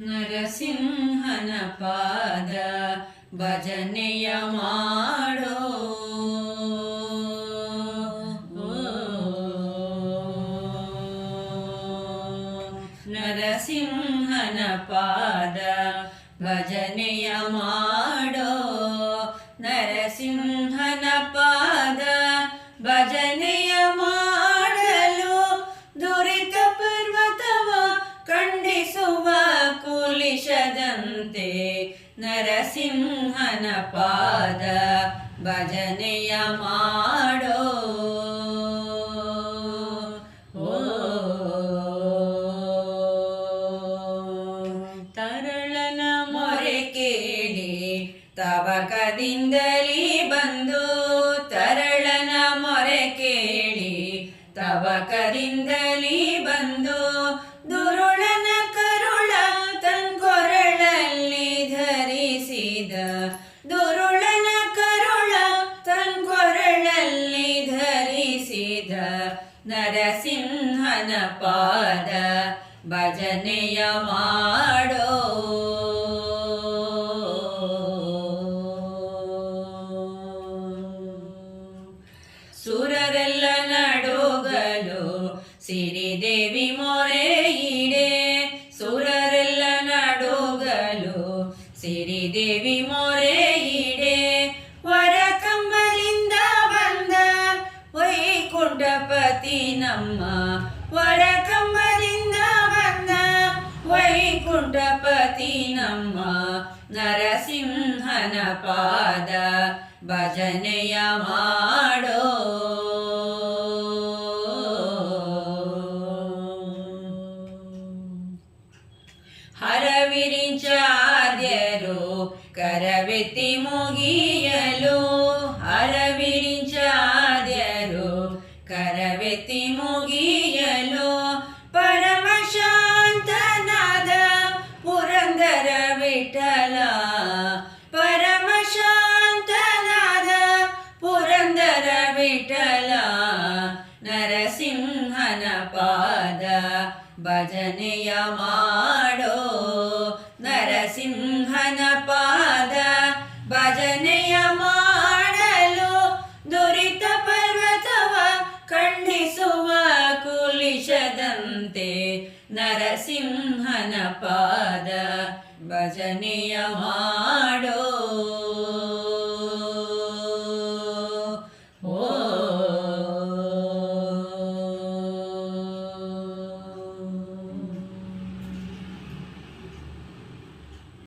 ನರಸಿಂಹನ ಪಾದ ಭಜನೆಯ ಮಾಡೋ ನರಸಿಂಹನ ಪಾದ ಭಜನೆಯ ಮಾಡೋ ನರಸಿಂಹನ ಪಾದ ನರಸಿಂಹನ ಪಾದ ಭಜನೆಯ ಮಾಡೋ. ತರಳನ ಮೊರೆ ಕೇಳಿ ತವಕದಿಂದಲೇ ಬಂದು. ತರಳನ ಮೊರೆ ಕೇಳಿ ತವಕದಿಂದಲೇ ಬಂದು. ದುರುಳನ ನರಸಿಂಹನ ಪಾದ ಭಜನೆಯ ಮಾಡೋ. ಸುರರೆಲ್ಲ ನಡುಗಲು ಸಿರಿದೇವಿ ಮೊರೆ ಇಡೆ ಸುರರೆಲ್ಲ ನಡುಗಲು ಸಿರಿದೇವಿ ಮೊರೆ ನಮ್ಮ ವಡಕಂಬದಿಂದ ಬಂದ ವೈಕುಂಠಪತಿ ನಮ್ಮ ನರಸಿಂಹನ ಪಾದ ಭಜನೆಯ ಮಾಡೋ. ಹರವಿರಿಂಚಾದ್ಯರು ಕರವೆತ್ತಿ ಮುಗಿಯಲು ಮುಗಿಯಲು ಪರಮ ಶಾಂತನಾದ ಪುರಂದರ ವಿಠಲ ಪರಮ ಶಾಂತನಾದ ಪುರಂದರ ವಿಠಲ ನರಸಿಂಹನ ಪಾದ ಭಜನೆಯ ಮಾಡೋ ನರಸಿಂಹನ ಪಾದ ನರಸಿಂಹನ ಪಾದ ಭಜನೆಯ ಮಾಡೋ